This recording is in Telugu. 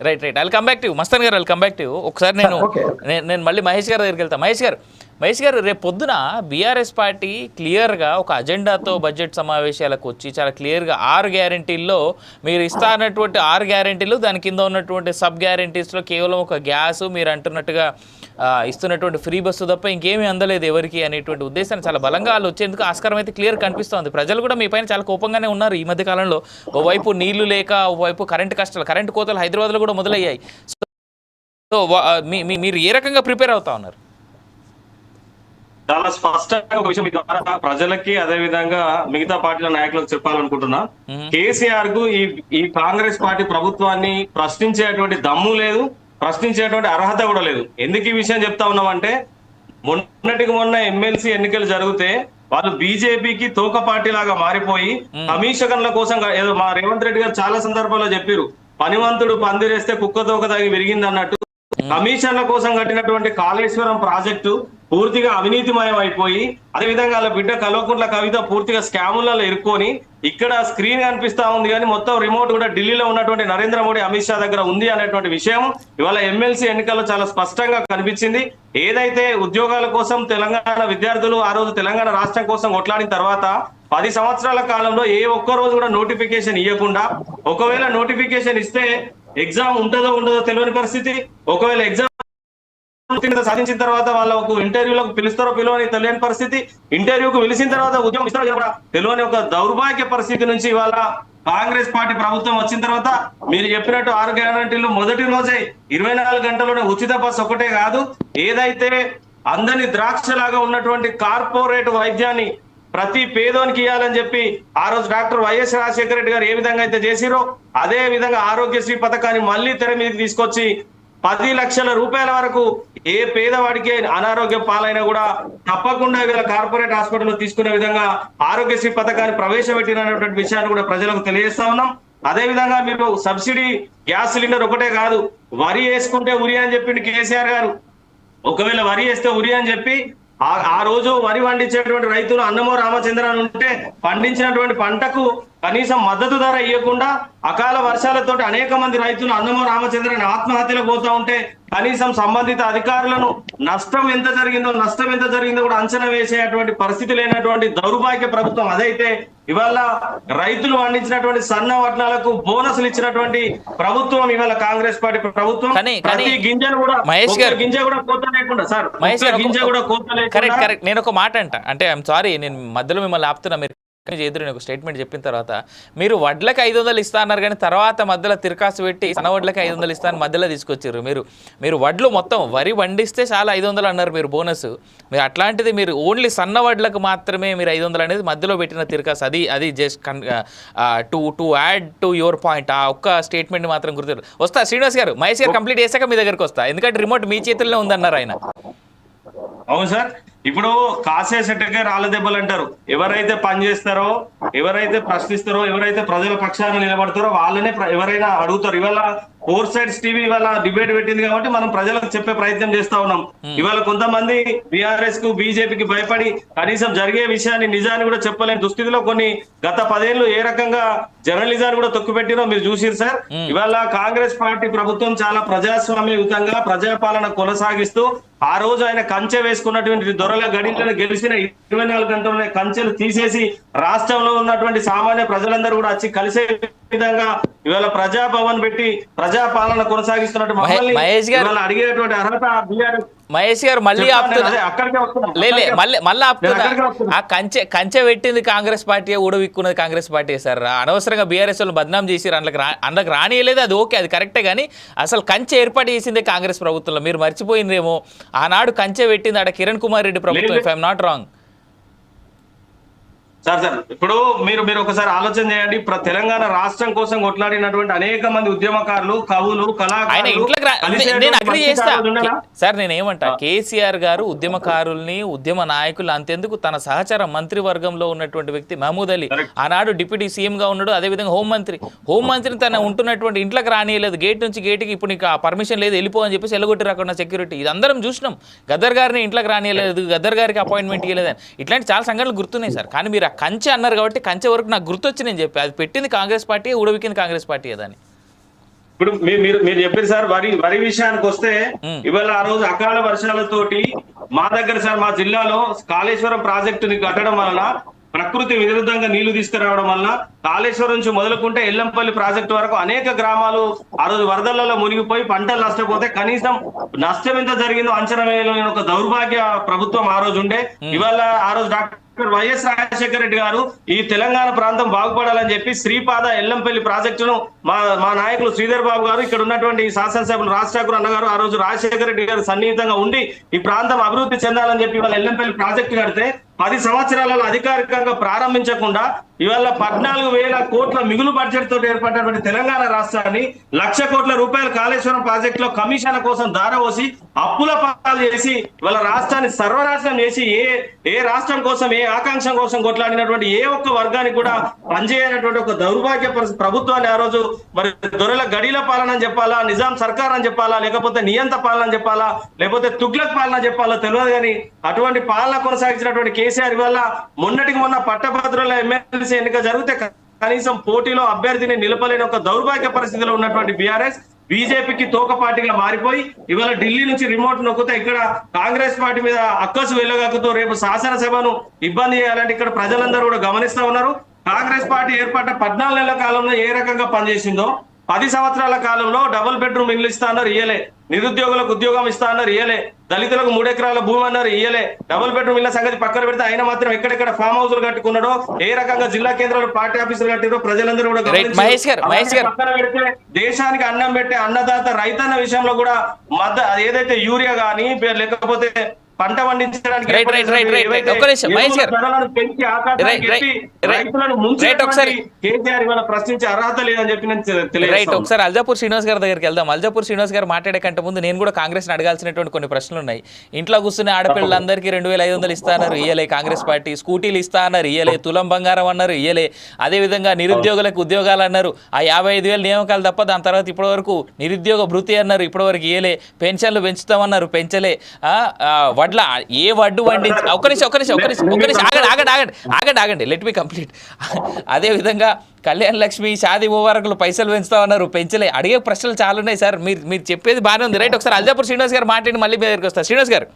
Right right I'll come back to Mastan garu I'll come back to ఒకసారి. నేను నేను మళ్ళీ మహేష్ గారి దగ్గరికి వెళ్తాను మహేష్ గారు మహేష్ గారు రేపు పొద్దున బీఆర్ఎస్ పార్టీ క్లియర్గా ఒక అజెండాతో బడ్జెట్ సమావేశాలకు వచ్చి చాలా క్లియర్గా ఆరు గ్యారంటీల్లో మీరు ఇస్తానటువంటి ఆరు గ్యారంటీలు దాని కింద ఉన్నటువంటి సబ్ గ్యారంటీస్లో కేవలం ఒక గ్యాస్ మీరు అంటున్నట్టుగా ఇస్తున్నటువంటి ఫ్రీ బస్సు తప్ప ఇంకేమీ అందలేదు ఎవరికి అనేటువంటి ఉద్దేశాన్ని చాలా బలంగా వాళ్ళు వచ్చేందుకు ఆస్కారం అయితే క్లియర్ కనిపిస్తోంది. ప్రజలు కూడా మీ పైన చాలా కోపంగానే ఉన్నారు ఈ మధ్య కాలంలో. ఓవైపు నీళ్ళు లేక ఓవైపు కరెంట్ కష్టాలు కరెంట్ కోతలు హైదరాబాద్లో కూడా మొదలయ్యాయి. సో మీ- మీ- మీరు ఏ రకంగా ప్రిపేర్ అవుతా ఉన్నారు? చాలా స్పష్టంగా ఒక విషయం ద్వారా ప్రజలకి అదే విధంగా మిగతా పార్టీల నాయకులకు చెప్పాలనుకుంటున్నా. కేసీఆర్కు ఈ ఈ కాంగ్రెస్ పార్టీ ప్రభుత్వాన్ని ప్రశ్నించేటువంటి దమ్ము లేదు ప్రశ్నించేటువంటి అర్హత కూడా లేదు. ఎందుకు ఈ విషయం చెప్తా ఉన్నామంటే మొన్నటికి మొన్న ఎమ్మెల్సీ ఎన్నికలు జరిగితే వాళ్ళు బీజేపీకి తోక పార్టీ లాగా మారిపోయి కమిషన్ల కోసం ఏదో మా రేవంత్ రెడ్డి గారు చాలా సందర్భాల్లో చెప్పారు పనివంతుడు పందిరేస్తే కుక్క తోక తాగి విరిగింది అన్నట్టు కమిషన్ల కోసం కట్టినటువంటి కాళేశ్వరం ప్రాజెక్టు పూర్తిగా అవినీతిమయం అయిపోయి అదే విధంగా వాళ్ళ బిడ్డ కల్వకుంట్ల కవిత పూర్తిగా స్కాములలో ఇరుక్కొని ఇక్కడ స్క్రీన్ కనిపిస్తా ఉంది కానీ మొత్తం రిమోట్ కూడా ఢిల్లీలో ఉన్నటువంటి నరేంద్ర మోడీ అమిత్ షా దగ్గర ఉంది అనేటువంటి విషయం ఇవాళ ఎమ్మెల్సీ ఎన్నికల్లో చాలా స్పష్టంగా కనిపించింది. ఏదైతే ఉద్యోగాల కోసం తెలంగాణ విద్యార్థులు ఆ రోజు తెలంగాణ రాష్ట్రం కోసం కొట్లాడిన తర్వాత పది సంవత్సరాల కాలంలో ఏ ఒక్క రోజు కూడా నోటిఫికేషన్ ఇవ్వకుండా ఒకవేళ నోటిఫికేషన్ ఇస్తే ఎగ్జామ్ ఉంటుందో ఉండదో తెలియని పరిస్థితి. ఒకవేళ ఎగ్జామ్ సాధించిన తర్వాత వాళ్ళకు ఇంటర్వ్యూలకు పిలుస్తారో పిలవని తెలియని పరిస్థితి. ఇంటర్వ్యూకు పిలిచిన తర్వాత ఉద్యోగం ఇస్తారో కూడా తెలియని ఒక దౌర్భాగ్య పరిస్థితి నుంచి ఇవాళ కాంగ్రెస్ పార్టీ ప్రభుత్వం వచ్చిన తర్వాత మీరు చెప్పినట్టు ఆరు గ్యారంటీలు మొదటి రోజే ఇరవై నాలుగు గంటల్లోనే ఉచిత బస్సు ఒకటే కాదు. ఏదైతే అందని ద్రాక్షలాగా ఉన్నటువంటి కార్పొరేట్ వైద్యాన్ని ప్రతి పేదోనికి ఇవ్వాలని చెప్పి ఆ రోజు డాక్టర్ వైఎస్ రాజశేఖర రెడ్డి గారు ఏ విధంగా అయితే చేసిరో అదే విధంగా ఆరోగ్యశ్రీ పథకాన్ని మళ్ళీ తెర మీదకి తీసుకొచ్చి పది లక్షల రూపాయల వరకు ఏ పేదవాడికి అనారోగ్యం పాలైనా కూడా తప్పకుండా వీళ్ళ కార్పొరేట్ హాస్పిటల్ తీసుకునే విధంగా ఆరోగ్యశ్రీ పథకాన్ని ప్రవేశపెట్టినటువంటి విషయాన్ని కూడా ప్రజలకు తెలియజేస్తా ఉన్నాం. అదే విధంగా మీరు సబ్సిడీ గ్యాస్ సిలిండర్ ఒకటే కాదు వరి వేసుకుంటే ఉరి అని చెప్పిండు కేసీఆర్ గారు. ఒకవేళ వరి వేస్తే ఉరి అని చెప్పి ఆ రోజు వరి పండించేటువంటి రైతులు అన్నమో రామచంద్ర అని ఉంటే పండించినటువంటి పంటకు కనీసం మద్దతు ధర ఇవ్వకుండా అకాల వర్షాలతోటి అనేక మంది రైతులు అన్నమో రామచంద్రని ఆత్మహత్యలకు పోతా ఉంటే కనీసం సంబంధిత అధికారులను నష్టం ఎంత జరిగిందో నష్టం ఎంత జరిగిందో కూడా అంచనా వేసేటువంటి పరిస్థితి లేనటువంటి దౌర్భాగ్య ప్రభుత్వం అదైతే ఇవాళ రైతులు పండించినటువంటి సన్న వడ్నాలకు బోనస్లు ఇచ్చినటువంటి ప్రభుత్వం ఇవాళ కాంగ్రెస్ పార్టీ ప్రభుత్వం. ప్రతి గింజను కూడా మహేష్ గారు- గింజ కూడా కోత లేకుండా సార్ మహేష్ గారు గింజ కూడా కోత లేకుండా నేను ఒక మాట అంట. అంటే ఐఎమ్ సారీ నేను మధ్యలో మిమ్మల్ని ఆపుతున్నా మీరు ఎదురు నేను ఒక స్టేట్మెంట్ చెప్పిన తర్వాత మీరు వడ్లకి ఐదు వందలు ఇస్తా అన్నారు కానీ తర్వాత మధ్యలో తిరకాసు పెట్టి సన్న వడ్లకి ఐదు వందలు ఇస్తా అని మధ్యలో తీసుకొచ్చారు మీరు మీరు వడ్లు మొత్తం వరి వండిస్తే చాలా ఐదు వందలు అన్నారు మీరు బోనస్. మీరు అట్లాంటిది మీరు ఓన్లీ సన్న వడ్లకు మాత్రమే మీరు ఐదు వందలు అనేది మధ్యలో పెట్టిన తిరకాసు. అది అది just can to to add to your point ఆ ఒక్క స్టేట్మెంట్ మాత్రం గుర్తు వస్తా శ్రీనివాస్ గారు మహేష్ గారు కంప్లీట్ చేశాక మీ దగ్గరకు వస్తా. ఎందుకంటే రిమోట్ మీ చేతుల్లో ఉందన్నారు ఆయన. అవును సార్. ఇప్పుడు కాసే సెట్టకే రాళ్ళ దెబ్బలు అంటారు. ఎవరైతే పని చేస్తారో ఎవరైతే ప్రశ్నిస్తారో ఎవరైతే ప్రజల పక్షాన నిలబడతారో వాళ్ళనే ఎవరైనా అడుగుతారు. ఇవాళ ఫోర్ సైడ్స్ టీవీ ఇవాళ డిబేట్ పెట్టింది కాబట్టి మనం ప్రజలకు చెప్పే ప్రయత్నం చేస్తా ఉన్నాం. ఇవాళ కొంతమంది బీఆర్ఎస్కు బీజేపీకి భయపడి కనీసం జరిగే విషయాన్ని నిజాన్ని కూడా చెప్పలేని దుస్థితిలో కొన్ని గత పదేళ్ళు ఏ రకంగా జర్నలిజాన్ని కూడా తొక్కుపెట్టినో మీరు చూసిరు సార్. ఇవాళ కాంగ్రెస్ పార్టీ ప్రభుత్వం చాలా ప్రజాస్వామ్యయుతంగా ప్రజాపాలన కొనసాగిస్తూ ఆ రోజు ఆయన కంచె వేసుకున్నటువంటి దొరల గడిలో గెలిచిన ఇరవై నాలుగు గంటలనే కంచెలు తీసేసి రాష్ట్రంలో ఉన్నటువంటి సామాన్య ప్రజలందరూ కూడా వచ్చి కలిసే విధంగా ఇవాళ ప్రజాభవన్ పెట్టి ప్రజాపాలన కొనసాగిస్తున్నట్టు మమ్మల్ని మహేష్ గారు- అడిగేటువంటి అర్హత బీఆర్ఎస్ మహేష్ గారు మళ్ళీ ఆపుతున్నా అదే అక్కడికే వస్తున్నాం. లే లే, అక్కడికే- మళ్ళీ ఆపుతున్నా. ఆ కంచె కంచె పెట్టింది కాంగ్రెస్ పార్టీ ఊడవిక్కున్నది కాంగ్రెస్ పార్టీ సార్. అనవసరంగా బీఆర్ఎస్ వాళ్ళు బద్నాం చేసి అందులోకి రా అందులోకి రానియలేదు అది ఓకే అది కరెక్టే కానీ అసలు కంచె ఏర్పాటు చేసిందే కాంగ్రెస్ ప్రభుత్వంలో. మీరు మర్చిపోయిందేమో ఆనాడు కంచె పెట్టింది ఆడ కిరణ్ కుమార్ రెడ్డి ప్రభుత్వం. If I'm not wrong sir sir ఇప్పుడు మీరు మీరు ఒకసారి ఆలోచన చేయండి. తెలంగాణ రాష్ట్రం కోసం కొట్లాడినటువంటి అనేక మంది ఉద్యమకారులు కవులు కళాకారులు? సార్ నేను ఏమంటా? కేసీఆర్ గారు ఉద్యమకారుల్ని ఉద్యమ నాయకులు అంతెందుకు తన సహచర మంత్రివర్గంలో ఉన్నటువంటి వ్యక్తి మహమూద్ అలీ. ఆనాడు డిప్యూటీ సీఎం గా ఉన్నాడు అదేవిధంగా హోంమంత్రి హోంమంత్రిని తన ఉంటున్నటువంటి ఇంట్లోకి రానియలేదు. గేట్ నుంచి గేట్కి ఇప్పుడు నీకు ఆ పర్మిషన్ లేదు వెళ్ళిపో అని చెప్పేసి ఎల్లగొట్టి రాకుండా సెక్యూరిటీ ఇది అందరం చూసినాం. గద్దర్ గారిని ఇంట్లోకి రానియలేదు గద్దర్ గారికి అపాయింట్మెంట్ ఇవ్వలేదు అని ఇట్లాంటి చాలా సంఘటనలు గుర్తున్నాయి సార్. కానీ మీరు కంచె అన్నారు కాబట్టి కంచె వరకు నాకు గుర్తొచ్చి నేను చెప్పి. అది పెట్టింది కాంగ్రెస్ పార్టీ ఊడవికింది కాంగ్రెస్ పార్టీ అని. ఇప్పుడు మీరు మీరు చెప్పారు సార్ వరి వరి విషయానికి వస్తే. ఇవాళ ఆ రోజు అకాల వర్షాలతోటి మా దగ్గర సార్ మా జిల్లాలో కాళేశ్వరం ప్రాజెక్టుని కట్టడం వలన ప్రకృతి విరుద్ధంగా నీళ్ళు తీసుకురావడం వలన కాళేశ్వరం నుంచి మొదలుకుంటే ఎల్లంపల్లి ప్రాజెక్టు వరకు అనేక గ్రామాలు ఆ రోజు వరదలలో మునిగిపోయి పంటలు నష్టపోతే కనీసం నష్టం ఎంత జరిగిందో అంచనా వేయలేని ఒక దౌర్భాగ్య ప్రభుత్వం ఆ రోజు ఉండే. ఇవాళ ఆ రోజు డాక్టర్ వైఎస్ రాజశేఖర రెడ్డి గారు ఈ తెలంగాణ ప్రాంతం బాగుపడాలని చెప్పి శ్రీపాద ఎల్లంపల్లి ప్రాజెక్టును మా మా నాయకులు శ్రీధర్ బాబు గారు ఇక్కడ ఉన్నటువంటి శాసనసభ్యులు రాజ్ ఠాకూర్ అన్నగారు ఆ రోజు రాజశేఖర రెడ్డి గారు సన్నిహితంగా ఉండి ఈ ప్రాంతం అభివృద్ధి చెందాలని చెప్పి వాళ్ళు ఎల్లంపల్లి ప్రాజెక్టు కడితే పది సంవత్సరాలలో అధికారికంగా ప్రారంభించకుండా ఇవాళ పద్నాలుగు వేల కోట్ల మిగులు బడ్జెట్ తోటి ఏర్పడినటువంటి తెలంగాణ రాష్ట్రాన్ని లక్ష కోట్ల రూపాయల కాళేశ్వరం ప్రాజెక్ట్లో కమిషన్ల కోసం దారవోసి అప్పుల పాలు చేసి ఇవాళ రాష్ట్రాన్ని సర్వనాశనం చేసి ఏ ఏ రాష్ట్రం కోసం ఏ ఆకాంక్ష కోసం కొట్లాడినటువంటి ఏ ఒక్క వర్గానికి కూడా పనిచేయనటువంటి ఒక దౌర్భాగ్య ప్రభుత్వాన్ని ఆ రోజు మరి దొరల గడిల పాలన అని చెప్పాలా నిజాం సర్కార్ అని చెప్పాలా లేకపోతే నియంత పాలన అని చెప్పాలా లేకపోతే తుగ్లక్ పాలన చెప్పాలా తెలియదు కానీ అటువంటి పాలన కొనసాగించినటువంటి కేసీఆర్ వల్ల మొన్నటికి మొన్న పట్టభద్రుల ఎమ్మెల్సీ ఎన్నిక జరిగితే కనీసం పోటీలో అభ్యర్థిని నిలపలేని ఒక దౌర్భాగ్య పరిస్థితిలో ఉన్నటువంటి బీఆర్ఎస్ బీజేపీకి తోక పార్టీగా మారిపోయి ఇవాళ ఢిల్లీ నుంచి రిమోట్ నొక్కుతే ఇక్కడ కాంగ్రెస్ పార్టీ మీద అక్కసు వెళ్ళగక్కుతూ రేపు శాసనసభను ఇబ్బంది చేయాలంటే ఇక్కడ ప్రజలందరూ కూడా గమనిస్తా ఉన్నారు. కాంగ్రెస్ పార్టీ ఏర్పడ్డ పద్నాలుగు నెలల కాలంలో ఏ రకంగా పనిచేసిందో పది సంవత్సరాల కాలంలో డబుల్ బెడ్రూమ్ ఇల్లు ఇస్తా అన్నారు ఇయ్యలే. నిరుద్యోగులకు ఉద్యోగం ఇస్తా అన్నారు ఇయ్యలే. దళితులకు మూడు ఎకరాల భూమి అన్నారు ఇయ్యలే. డబుల్ బెడ్రూమ్ ఇళ్ళ సంగతి పక్కన పెడితే ఆయన మాత్రం ఎక్కడెక్కడ ఫామ్ హౌస్లు కట్టుకున్నాడో ఏ రకంగా జిల్లా కేంద్రాలు పార్టీ ఆఫీసులు కట్టిరో ప్రజలందరూ కూడా. పక్కన పెడితే దేశానికి అన్నం పెట్టే అన్నదాత రైతన్న విషయంలో కూడా మద్ద ఏదైతే యూరియా గానీ లేకపోతే పంట పండించడానికి ప్రశ్నించే అర్హత లేదని చెప్పి రైట్ ఒకసారి అల్జాపూర్ శ్రీనివాస్ గారి దగ్గరికి వెళ్దాం. అల్జాపూర్ శ్రీనివాస్ గారు మాట్లాడే కంటే ముందు నేను కూడా కాంగ్రెస్ని అడగాల్సినటువంటి కొన్ని ప్రశ్నలు ఉన్నాయి. ఇంట్లో కూర్చునే ఆడపిల్లలందరికీ రెండు వేల ఐదు వందలు ఇస్తా అన్నారు ఇయ్యలే కాంగ్రెస్ పార్టీ. స్కూటీలు ఇస్తా అన్నారు ఇయ్యలే. తులం బంగారం అన్నారు ఇయ్యలే. అదేవిధంగా నిరుద్యోగులకు ఉద్యోగాలు అన్నారు. ఆ యాభై ఐదు వేలు నియామకాలు తప్ప దాని తర్వాత ఇప్పటివరకు నిరుద్యోగ భృతి అన్నారు ఇప్పటివరకు ఇయ్యలే. పెన్షన్లు పెంచుతామన్నారు పెంచలే. వడ్ల ఏ వడ్డు వండించి ఒక నిమిషం ఒక నిమిషం ఒక నిమిషం ఒక నిమిషం. ఆగండి ఆగండి ఆగండి ఆగండి ఆగండి. లెట్ మీ కంప్లీట్ అదే విధంగా కళ్యాణ్ లక్ష్మి షాది ముబారకులు పైసలు పెంచుతా ఉన్నారు. పెంచలే. అడిగే ప్రశ్నలు చాలా ఉన్నాయి సార్. మీరు మీరు చెప్పేది బాగానే ఉంది. రైట్ ఒకసారి అల్జాపూర్ శ్రీనివాస్ గారు మాట్లాడి మళ్ళీ మీ దగ్గరికి వస్తారు శ్రీనివాస్ గారు.